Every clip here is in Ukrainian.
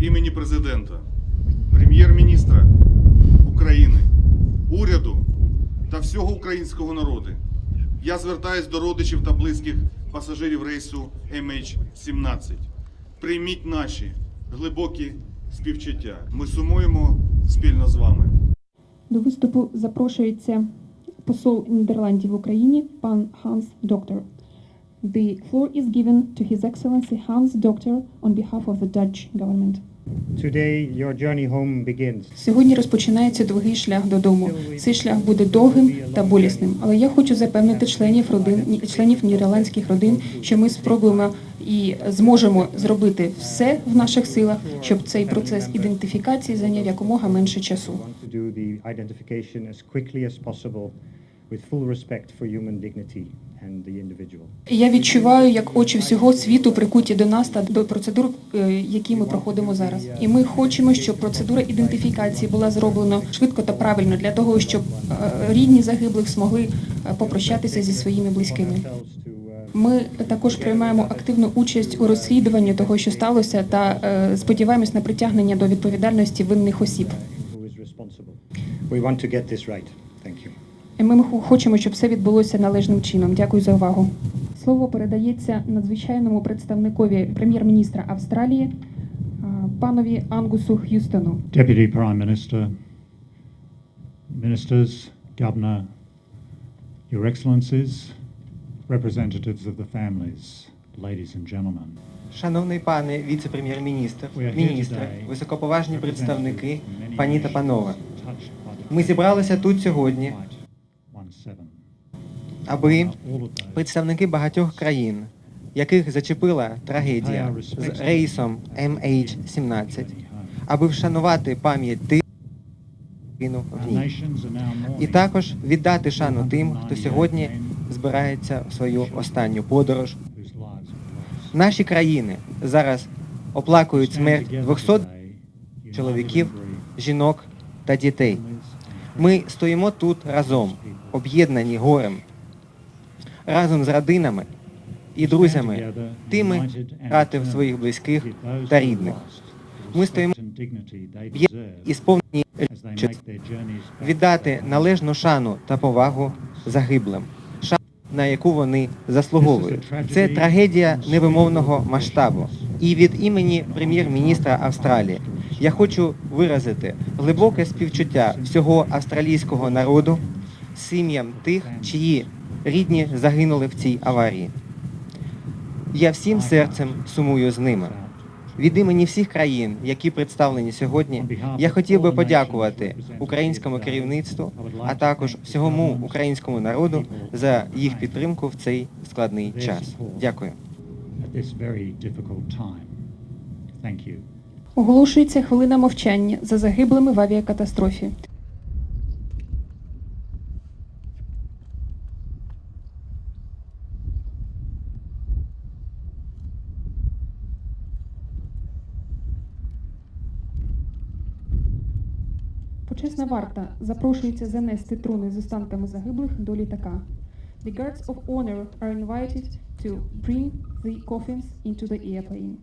імені президента, прем'єр-міністра України, уряду та всього українського народу. Я звертаюсь до родичів та близьких пасажирів рейсу MH17. Прийміть наші глибокі співчуття. Ми сумуємо спільно з вами. До виступу запрошується посол Нідерландів в Україні пан Ханс Доктор. The floor is given to His Excellency Hans Doctor on behalf of the Dutch government. Today, your journey home begins. Сьогодні розпочинається довгий шлях додому. Цей шлях буде довгим та болісним. Але я хочу запевнити членів родин, членів нідерландських родин, що ми спробуємо і зможемо зробити все в наших силах, щоб цей процес ідентифікації зайняв якомога менше часу. With full respect for human dignity and the individual. Я відчуваю, як очі всього світу прикуті до нас та до процедур, е, які ми проходимо зараз. І ми хочемо, щоб процедура ідентифікації була зроблена швидко та правильно для того, щоб е, рідні загиблих змогли е, попрощатися зі своїми близькими. Ми також приймаємо активну участь у розслідуванні того, що сталося, та сподіваємось на притягнення до відповідальності винних осіб. We want to get this right. І Ми хочемо, щоб все відбулося належним чином. Дякую за увагу. Слово передається надзвичайному представникові прем'єр-міністра Австралії панові Ангусу Х'юстону. Deputy Prime Minister, Ministers, Governor, Your Excellencies, representatives of the families, ladies and gentlemen. Шановний пане віце-прем'єр-міністр, today, високоповажні представники, пані та панове. Ми зібралися тут сьогодні, Flight 17. Аби представники багатьох країн, яких зачепила трагедія з рейсом MH17, аби вшанувати пам'ять тих, в ній. І також віддати шану тим, хто сьогодні збирається в свою останню подорож. Наші країни зараз оплакують смерть together 200 чоловіків, жінок та дітей. Ми стоїмо тут разом, об'єднані горем, разом з родинами і друзями, тими, втратив своїх близьких та рідних. Ми стоїмо і сповнені віддати належну шану та повагу загиблим, на яку вони заслуговують. Це трагедія невимовного масштабу. І від імені прем'єр-міністра Австралії я хочу виразити глибоке співчуття всього австралійського народу сім'ям тих, чиї рідні загинули в цій аварії. Я всім серцем сумую з ними. Від імені всіх країн, які представлені сьогодні, я хотів би подякувати українському керівництву, а також всьому українському народу за їх підтримку в цей складний час. Дякую. Оголошується хвилина мовчання за загиблими в авіакатастрофі. Почесна варта запрошується занести труни з останками загиблих до літака. The guards of honor are invited to bring the coffins into the airplane.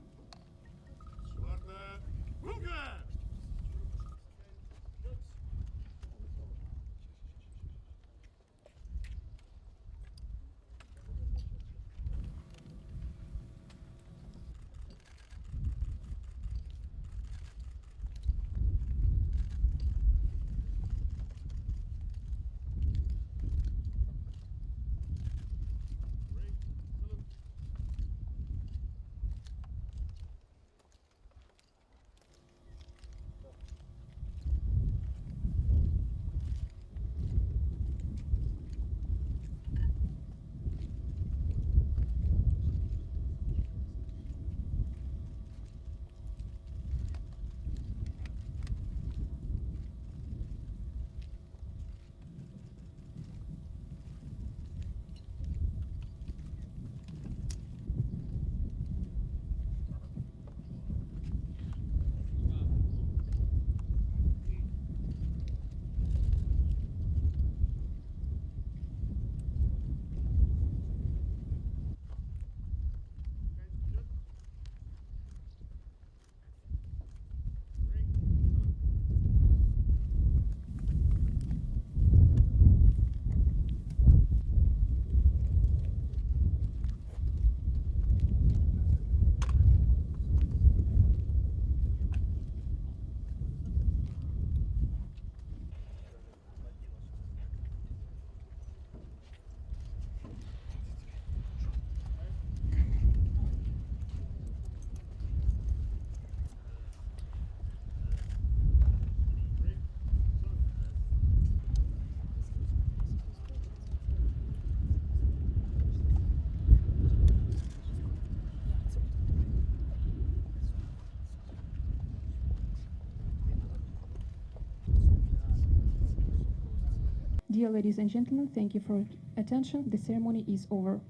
Dear ladies and gentlemen, thank you for attention. The ceremony is over.